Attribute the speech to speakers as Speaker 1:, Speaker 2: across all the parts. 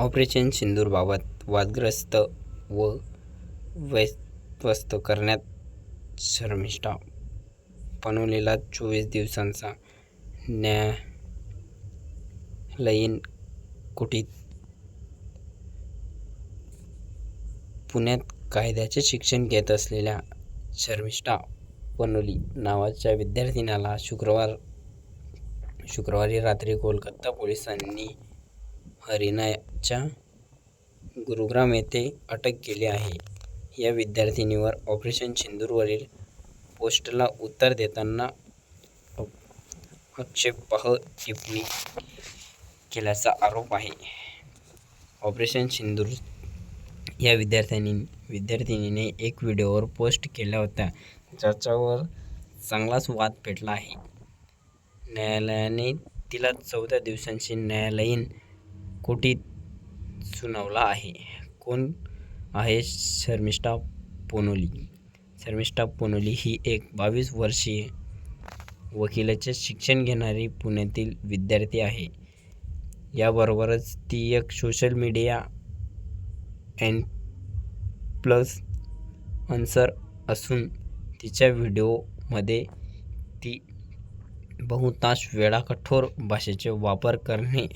Speaker 1: Operation सिंदूरबाबत वादग्रस्त व व्यवस्थ करण्यात शर्मिष्ठा पनोलेला चोवीस दिवसांचा न्यायालयीन कुटीत पुण्यात कायद्याचे शिक्षण घेत असलेल्या शर्मिष्ठा पनोली नावाच्या विद्यार्थिनीला शुक्रवार शुक्रवारी रात्री कोलकाता पोलिसांनी हरियाणाच्या गुरुग्राम येथे अटक केली आहे. या विद्यार्थिनीवर ऑपरेशन सिंदूरवरील पोस्टला उत्तर देताना आक्षेपार्ह टिप्पणी केल्याचा आरोप आहे. ऑपरेशन सिंदूर या विद्यार्थिनीने एक व्हिडिओवर पोस्ट केला होता ज्याच्यावर चांगलाच वाद पेटला आहे. न्यायालयाने तिला चौदा दिवसांची न्यायालयीन कोठडी सुनावला आहे. कोण आहे शर्मिष्ठा पोनोली शर्मिष्ठा पोनोली ही एक बावीस वर्षीय वकिलाचे शिक्षण घेणारी पुण्यातील विद्यार्थी आहे. याबरोबरच ती एक सोशल मीडिया अँ प्लस अन्सर असून तिच्या व्हिडिओमध्ये ती बहुतांश वेळा कठोर भाषेचे वापर करणे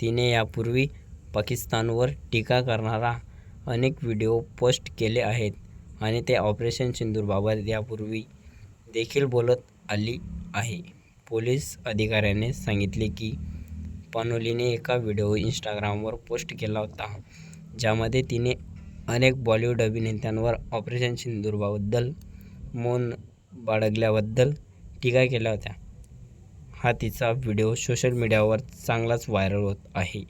Speaker 1: तिने यापूर्वी पाकिस्तानवर टीका करणारा अनेक व्हिडिओ पोस्ट केले आहेत आणि ते ऑपरेशन सिंदूरबाबत यापूर्वी देखील बोलत आली आहे. पोलीस अधिकाऱ्याने सांगितले की पनोलीने एका व्हिडिओ इंस्टाग्रामवर पोस्ट केला होता ज्यामध्ये तिने अनेक बॉलिवूड अभिनेत्यांवर ऑपरेशन सिंदूरबाबद्दल मौन बाळगल्याबद्दल टीका केल्या होत्या हा तिचा व्हिडिओ सोशल मीडियावर चांगलाच व्हायरल होत आहे.